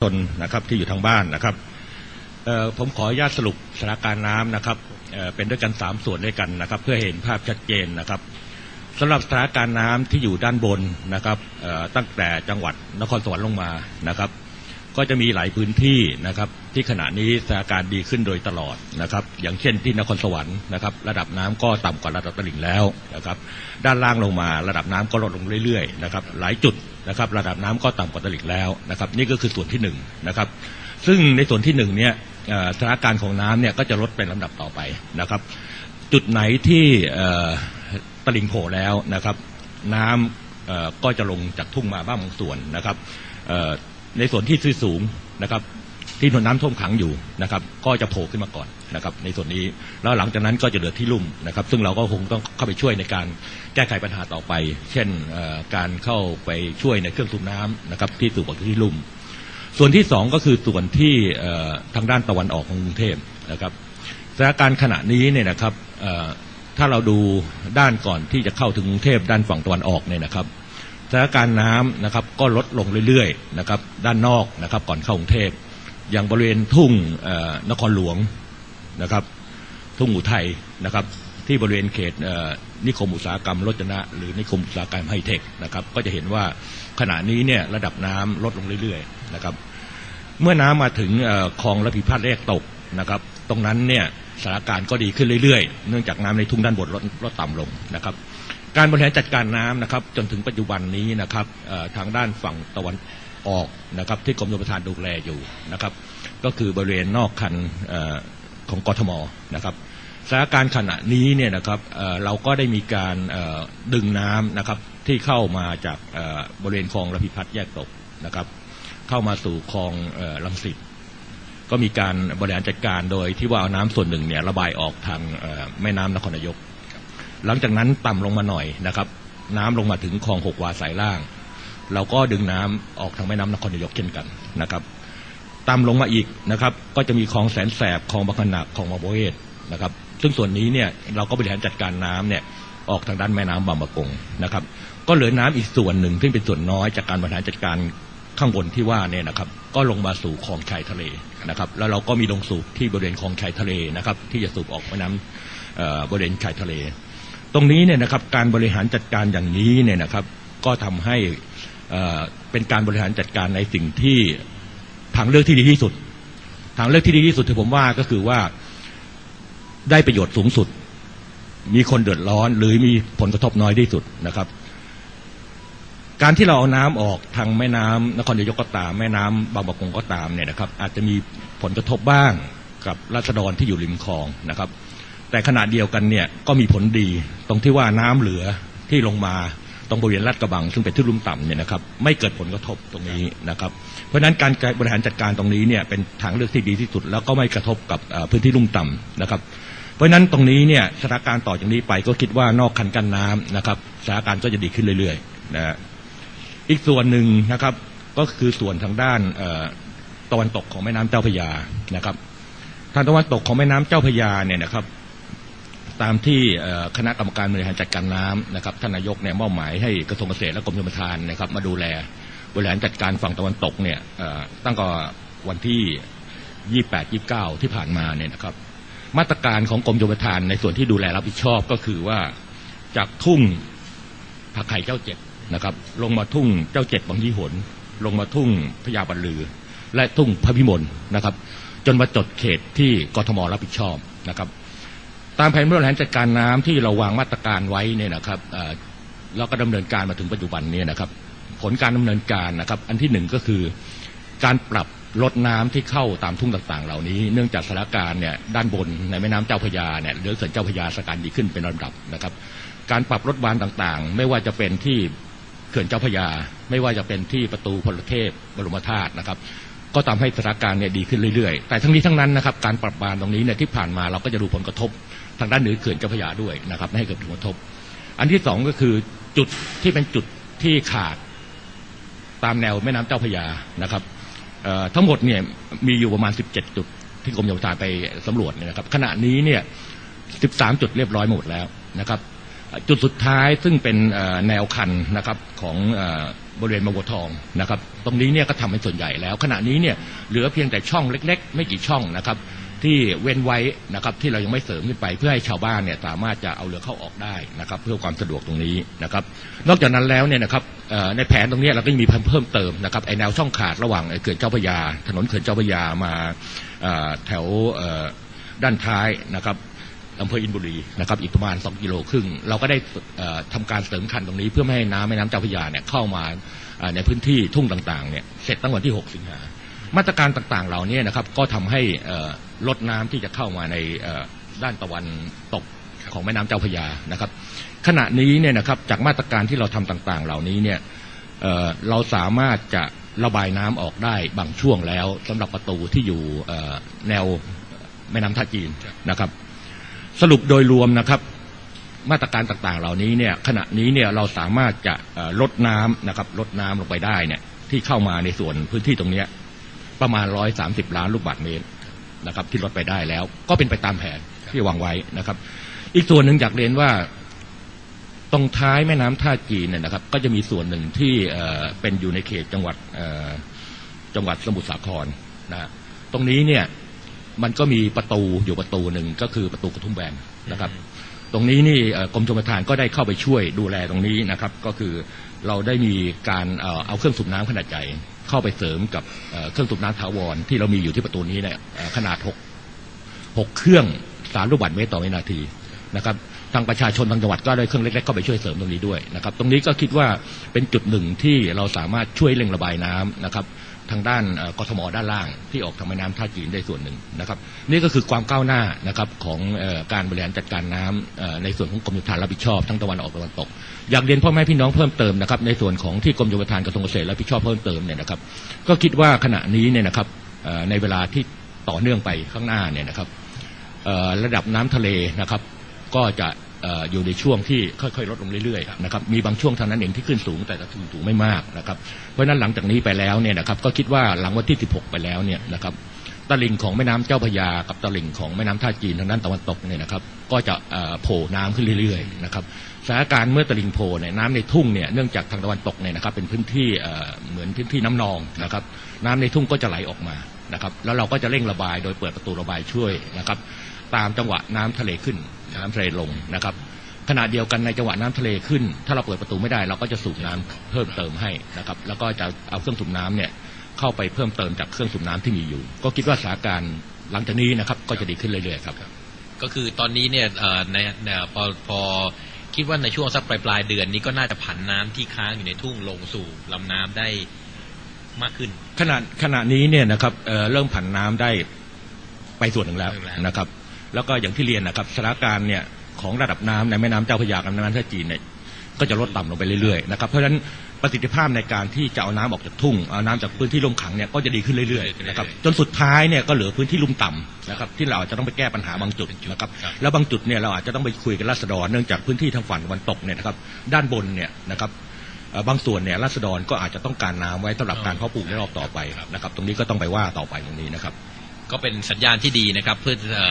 ชนนะครับที่อยู่ทางบ้านนะครับผมขออนุญาตสรุปสถานการณ์น้ำนะครับเเป็นด้วยกันสามส่วนด้วยกันนะครับ เพื่อเห็นภาพชัดเจนนะครับสำหรับสถานการณ์น้ำที่อยู่ด้านบนนะครับตั้งแต่จังหวัดนครสวรรค์ลงมานะครับ ก็จะมีหลายพื้นที่นะครับ ที่ขณะนี้สถานการณ์ดีขึ้นโดยตลอดนะครับ อย่างเช่นที่นครสวรรค์นะครับ ระดับน้ำก็ต่ำกว่าระดับตลิ่งแล้วนะครับ ด้านล่างลงมา ระดับน้ำก็ลดลงเรื่อยๆนะครับ หลายจุด นะครับระดับน้ำก็ต่ำกว่าตลิ่งแล้วนะครับนี่ก็คือส่วนที่หนึ่งนะครับซึ่งในส่วนที่หนึ่งเนี่ยสถานการณ์ของน้ำเนี่ยก็จะลดเป็นลำดับต่อไปนะครับ จุดไหนที่ตลิ่งโผล่แล้วนะครับน้ำเอ่อก็จะลงจากทุ่งมาบ้างบางส่วนนะครับในส่วนที่ที่สูงนะครับ ที่น้ำท่วมขังอยู่นะครับ ก็จะโผล่ขึ้นมาก่อนนะครับ ในส่วนนี้แล้วหลังจากนั้นก็จะเหลือที่ลุ่มนะครับ ซึ่งเราก็คงต้องเข้าไปช่วยในการแก้ไขปัญหาต่อไป เช่นการเข้าไปช่วยในเครื่องสูบน้ำนะครับ ที่สูบออกที่ลุ่ม ส่วนที่สองก็คือส่วนที่ทางด้านตะวันออกของกรุงเทพนะครับสถานการณ์ขณะนี้เนี่ยนะครับถ้าเราดูด้านก่อนที่จะเข้าถึงกรุงเทพด้านฝั่งตะวันออกเนี่ยนะครับสถานการณ์น้ำนะครับก็ลดลงเรื่อยๆนะครับด้านนอกนะครับก่อนเข้ากรุงเทพ อย่างบริเวณทุ่งนครหลวงนะครับ ทุ่งอุทัยนะครับ ที่บริเวณเขตเนิคมอุตสาหกรรมรจนะ หรือนิคมอุตสาหกรรมไฮเทคนะครับ ก็จะเห็นว่าขณะนี้เนี่ยระดับน้ำลดลงเรื่อยๆนะครับ เมื่อน้ำมาถึงคลองระพิพัฒน์แรกตกนะครับ ตรงนั้นเนี่ยสถานการณ์ก็ดีขึ้นเรื่อยๆ เนื่องจากน้ำในทุ่งด้านบนลดลดต่ำลงนะครับ การบริหารจัดการน้ำนะครับ จนถึงปัจจุบันนี้นะครับทางด้านฝั่งตะวัน ออกนะครับที่กรมชลประทานดูแลอยู่นะครับ ก็คือบริเวณนอกคันออของกทมนะครับสถานการณ์ขณะนี้เนี่ยนะครับเเราก็ได้มีการดึงน้ำนะครับที่เข้ามาจากบริเวณคลองระพิพัฒน์แยกตกนะครับ เข้ามาสู่คลองอลังสิตก็มีการบริหารจัดการโดยที่ว่าน้ำส่วนหนึ่งเนี่ยระบายออกทางแม่น้ำนครนายก หลังจากนั้นต่ำลงมาหน่อยนะครับ น้ำลงมาถึงคลองหกวาสายล่าง เราก็ดึงน้ำออกทางแม่น้ำนครนายกเช่นกันนะครับต่ำลงมาอีกนะครับ ก็จะมีคลองแสนแสบคลองบางขนาดคลองบางประเวศนะครับ ซึ่งส่วนนี้เนี่ยเราก็บริหารจัดการน้ำเนี่ยออกทางด้านแม่น้ำบางประกงนะครับ ก็เหลือน้ำอีกส่วนหนึ่งซึ่งเป็นส่วนน้อยจากการบริหารจัดการข้างบนที่ว่าเนี่ยนะครับ ก็ลงมาสู่คลองชายทะเลนะครับ แล้วเราก็มีลงสูบที่บริเวณคลองชายทะเลนะครับ ที่จะสูบออกแม่น้ำบริเวณชายทะเล ตรงนี้เนี่ยนะครับการบริหารจัดการอย่างนี้เนี่ยนะครับ ก็ทำให้ เป็นการบริหารจัดการในสิ่งที่ทางเลือกที่ดีที่สุด ทางเลือกที่ดีที่สุดที่ผมว่าก็คือว่าได้ประโยชน์สูงสุด มีคนเดือดร้อนหรือมีผลกระทบน้อยที่สุดนะครับ การที่เราเอาน้ำออกทางแม่น้ำนครนายกก็ตาม แม่น้ำบางประกงก็ตามเนี่ยนะครับ อาจจะมีผลกระทบบ้างกับรัษฎรที่อยู่ริมคลองนะครับ แต่ขณะเดียวกันเนี่ยก็มีผลดีตรงที่ว่าน้ำเหลือที่ลงมา รงบริเวณลาดกระบังซึ่งเป็นที่ลุ่มต่ำเนี่ยนะครับไม่เกิดผลกระทบตรงนี้นะครับ เพราะฉะนั้นการบริหารจัดการตรงนี้เนี่ยเป็นทางเลือกที่ดีที่สุด แล้วก็ไม่กระทบกับพื้นที่ลุ่มต่ำนะครับ เพราะฉะนั้นตรงนี้เนี่ยสถานการณ์ต่อจากนี้ไปก็คิดว่านอกคันกันน้ำนะครับสถานการณ์ก็จะดีขึ้นเรื่อยๆนะอีกส่วนหนึ่งนะครับก็คือส่วนทางด้านตะวันตกของแม่น้ำเจ้าพยานะครับทางตะวันตกของแม่น้ำเจ้าพยาเนี่ยนะครับ ตามที่คณะกรรมการบริหารจัดการน้ำนะครับท่านนายกเนี่ยมอบหมายให้กระทรวงเกษตรและกรมชลประทานนะครับมาดูแลบริหารจัดการฝั่งตะวันตกเนี่ยตั้งแต่วันที่ 28 29 ที่ผ่านมาเนี่ยนะครับ มาตรการของกรมชลประทานในส่วนที่ดูแลรับผิดชอบก็คือว่าจากทุ่งผักไข่เจ้าเจ็ดนะครับ ลงมาทุ่งเจ้าเจ็ดบางยี่หน ลงมาทุ่งพญาบัลลือ และทุ่งพระพิมลนะครับ จนมาจดเขตที่กทมรับผิดชอบนะครับ ตามแผนบริหารจัดการน้ำที่เราวางมาตรการไว้เนี่ยนะครับเอ่อแล้วก็ดำเนินการมาถึงปัจจุบันนี้นะครับ ผลการดำเนินการนะครับ อันที่หนึ่งก็คือการปรับลดน้ำที่เข้าตามทุ่งต่างๆ เหล่านี้ เนื่องจากสถานการณ์เนี่ยด้านบนในแม่น้ำเจ้าพยาเนี่ยหรือเขื่อนเจ้าพยาสถานการดีขึ้นเป็นลำดับนะครับ การปรับลดวานต่างๆ ไม่ว่าจะเป็นที่เขื่อนเจ้าพยา ไม่ว่าจะเป็นที่ประตูพลเทพบรมธาตุนะครับ ก็ทำให้สถานการณ์เนี่ยดีขึ้นเรื่อยๆ แต่ทั้งนี้ทั้งนั้นนะครับการปรับบานตรงนี้เนี่ยที่ผ่านมาเราก็จะดูผลกระทบทางด้านเหนือเขื่อนเจ้าพระยาด้วยนะครับไม่ให้เกิดผลกระทบ อันที่สองก็คือจุดที่เป็นจุดที่ขาดตามแนวแม่น้ำเจ้าพระยานะครับทั้งหมดเนี่ยมีอยู่ประมาณ 17 จุดที่กรมโยธาไปสำรวจเนี่ยนะครับขณะนี้เนี่ย 13 จุดเรียบร้อยหมดแล้วนะครับ จุดสุดท้ายซึ่งเป็นแนวคันนะครับของบริเวณบางบัวทองนะครับ ตรงนี้เนี่ยก็ทำเป็นส่วนใหญ่แล้ว ขณะนี้เนี่ยเหลือเพียงแต่ช่องเล็ก ๆ ไม่กี่ช่องนะครับ ที่เว้นไว้นะครับที่เรายังไม่เสริมขึ้นไป เพื่อให้ชาวบ้านเนี่ยสามารถจะเอาเรือเข้าออกได้นะครับ เพื่อความสะดวกตรงนี้นะครับ นอกจากนั้นแล้วเนี่ยนะครับในแผนตรงนี้เราก็ยังมีเพิ่มเติมนะครับไอแนวช่องขาดระหว่างไอเขื่อนเจ้าพระยา ถนนเขื่อนเจ้าพระยามาแถวด้านท้ายนะครับ อำเภออินบุรีนะครับอีกประมาณ 2 กิโลครึ่ง เราก็ได้เอ่อทำการเสริมคันตรงนี้เพื่อไม่ให้น้ำแม่น้ำเจ้าพระยาเนี่ยเข้ามาในพื้นที่ทุ่งต่างๆเนี่ยเสร็จตั้งวันที่ 6 สิงหามาตรการต่างๆเหล่านี้นะครับก็ทำให้ลดน้ำที่จะเข้ามาในด้านตะวันตกของแม่น้ำเจ้าพระยานะครับ ขณะนี้เนี่ยนะครับจากมาตรการที่เราทำต่างๆ เหล่านี้เนี่ยเเราสามารถจะระบายน้ำออกได้บางช่วงแล้วสำหรับประตูที่อยู่แนวแม่น้ำท่าจีนนะครับ สรุปโดยรวมนะครับ มาตรการต่างๆ เหล่านี้เนี่ยขณะนี้เนี่ยเราสามารถจะลดน้ำนะครับลดน้ำลงไปได้เนี่ยที่เข้ามาในส่วนพื้นที่ตรงนี้ประมาณ130ล้านลูกบาศก์เมตรนะครับที่ลดไปได้แล้ว ก็เป็นไปตามแผนที่วางไว้นะครับ อีกส่วนหนึ่งอยากเรียนว่าตรงท้ายแม่น้ำท่าจีนเนี่ยนะครับ ก็จะมีส่วนหนึ่งที่เเป็นอยู่ในเขตจังหวัดจังหวัดสมุทรสาครนะฮะตรงนี้เนี่ย มันก็มีประตูอยู่ประตูหนึ่งก็คือประตูกระทุ่มแบนนะครับ ตรงนี้นี่กรมชลประทานก็ได้เข้าไปช่วยดูแลตรงนี้นะครับ ก็คือเราได้มีการเอาเครื่องสูบน้ำขนาดใหญ่เข้าไปเสริมกับเครื่องสูบน้ำถาวรที่เรามีอยู่ที่ประตูนี้เนี่ยขนาดหกหกเครื่องสามลูกบาศก์เมตรต่อวินาทีนะครับทางประชาชนทางจังหวัดก็ได้เครื่องเล็กๆเข้าไปช่วยเสริมตรงนี้ด้วยนะครับ ตรงนี้ก็คิดว่าเป็นจุดหนึ่งที่เราสามารถช่วยเร่งระบายน้ำนะครับ ทางด้านกทมด้านล่าง ที่ออกทางแม่น้ำท่าจีนได้ส่วนหนึ่งนะครับ นี่ก็คือความก้าวหน้านะครับของอการบริหารจัดการน้ำเอ่อในส่วนของกรมโยธารับผิดชอบทั้งตะวันออกตะวันตก อยากเรียนพ่อแม่พี่น้องเพิ่มเติมนะครับในส่วนของที่กรมโยธากระทรวงเกษตรรับผิดชอบเพิ่มเติมเนี่ยนะครับ ก็คิดว่าขณะนี้เนี่ยนะครับในเวลาที่ต่อเนื่องไปข้างหน้าเนี่ยนะครับระดับน้ำทะเลนะครับ ก็จะ อยู่ในช่วงที่ค่อยๆลดลงเรื่อยๆนะครับมีบางช่วงเท่านั้นเองที่ขึ้นสูงแต่ก็ขึ้นสูงไม่มากนะครับเพราะฉะนั้นหลังจากนี้ไปแล้วเนี่ยนะครับก็คิดว่าหลังวันที่ 16 ไปแล้วเนี่ยนะครับตลิ่งของแม่น้ำเจ้าพยากับตลิ่งของแม่น้ำท่าจีนทางด้านตะวันตกเนี่ยนะครับก็จะโผล่น้ำขึ้นเรื่อยๆนะครับสถานการณ์เมื่อตลิ่งโผล่เนี่ยน้ำในทุ่งเนี่ยเนื่องจากทางตะวันตกเนี่ยนะครับเป็นพื้นที่เหมือนพื้นที่น้ำนองนะครับน้ำในทุ่งก็จะไหลออกมานะครับแล้วเราก็จะเร่งระบายโดยเปิดประตูระบายช่วยนะครับ ตามจังหวะน้ำทะเลขึ้นน้ำทะเลลงนะครับขณะเดียวกันในจังหวะน้ำทะเลขึ้น ถ้าเราเปิดประตูไม่ได้เราก็จะสูบน้ำเพิ่มเติมให้นะครับ แล้วก็จะเอาเครื่องสูบน้ำเนี่ยเข้าไปเพิ่มเติมจากเครื่องสูบน้ำที่มีอยู่ ก็คิดว่าสถานการณ์หลังจากนี้นะครับก็จะดีขึ้นเรื่อยๆครับ ก็คือตอนนี้เนี่ยเอ่อในในพอพอคิดว่าในช่วงสักปลายปลายๆเดือนนี้ก็น่าจะผันน้ำที่ค้างอยู่ในทุ่งลงสู่ลำน้ำได้มากขึ้น ขณะขณะนี้เนี่ยนะครับเอ่อเริ่มผันน้ำได้ไปส่วนหนึ่งแล้วเริ่มแล้วนะครับ แล้วก็อย่างที่เรียนนะครับสถานการณ์เนี่ยของระดับน้ำในแม่น้ำเจ้าพระยากับแม่น้ำท่าจีนเนี่ยก็จะลดต่ำลงไปเรื่อยๆนะครับเพราะฉะนั้นประสิทธิภาพในการที่จะเอาน้ำออกจากทุ่งเอาน้ำจากพื้นที่ลุ่มขังเนี่ยก็จะดีขึ้นเรื่อยๆนะครับจนสุดท้ายเนี่ยก็เหลือพื้นที่ลุ่มต่ำนะครับที่เราอาจจะต้องไปแก้ปัญหาบางจุดนะครับแล้วบางจุดเนี่ยเราอาจจะต้องไปคุยกับราษฎรเนื่องจากพื้นที่ทางฝั่งตะวันตกเนี่ยนะครับด้านบนเนี่ยนะครับบางส่วนเนี่ยราษฎรก็อาจจะต้องการน้ำไว้สำหรับการเพาะปลูกในรอบต่อไปนะครับ ตรงนี้ก็ต้องไปว่าต่อไปตรงนี้นะครับ ก็เป็นสัญญาณที่ดีนะครับเพื่อ